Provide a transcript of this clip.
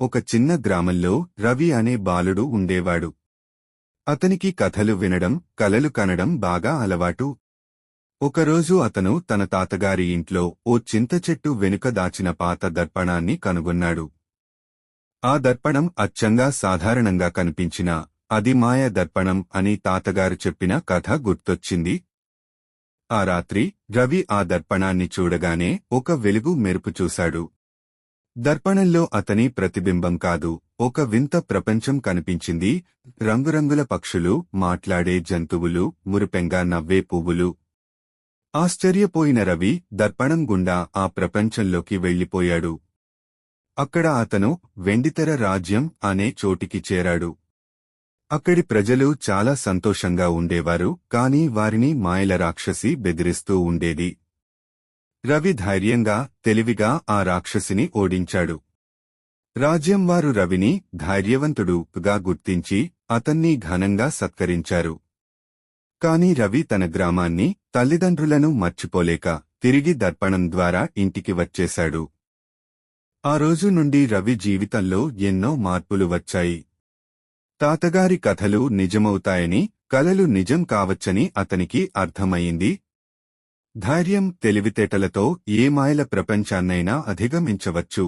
ఒక చిన్న గ్రామంలో రవి అనే బాలుడు ఉండేవాడు. అతనికి కథలు వినడం కలలు కనడం బాగా అలవాటు. ఒకరోజు అతను తన తాతగారి ఇంట్లో ఓ చింత చెట్టు వెనుక దాచిన పాత దర్పణాన్ని కనుగొన్నాడు. ఆ దర్పణం అచ్చంగా సాధారణంగా కనిపించినా అది మాయ దర్పణం అని తాతగారు చెప్పిన కథ గుర్తొచ్చింది. ఆ రాత్రి రవి ఆ దర్పణాన్ని చూడగానే ఒక వెలుగు మెరుపు చూశాడు. దర్పణంలో అతని ప్రతిబింబం కాదు. ఒక వింత ప్రపంచం కనిపించింది. రంగురంగుల పక్షులు మాట్లాడే జంతువులు మురిపెంగా నవ్వే పువ్వులు. ఆశ్చర్యపోయిన రవి దర్పణం గుండా ఆ ప్రపంచంలోకి వెళ్ళిపోయాడు అక్కడ అతను వెండితెర రాజ్యం అనే చోటికి చేరాడు. అక్కడి ప్రజలు చాలా సంతోషంగా ఉండేవారు కాని వారిని మాయల రాక్షసి బెదిరిస్తూ ఉండేది. రవి ధైర్యంగా తెలివిగా ఆ రాక్షసిని ఓడించాడు. రాజ్యం వారు రవిని ధైర్యవంతుడుగా గుర్తించి అతన్ని ఘనంగా సత్కరించారు. కాని రవి తన గ్రామాన్ని తల్లిదండ్రులను మర్చిపోలేక తిరిగి దర్పణం ద్వారా ఇంటికి వచ్చేశాడు. ఆ రోజు నుండి రవి జీవితంలో ఎన్నో మార్పులు వచ్చాయి. తాతగారి కథలు నిజమవుతాయని కలలు నిజం కావచ్చని అతనికి అర్థమయింది ధైర్యం తెలివితేటలతో ఏ మాయల ప్రపంచాన్నైనా అధిగమించవచ్చు.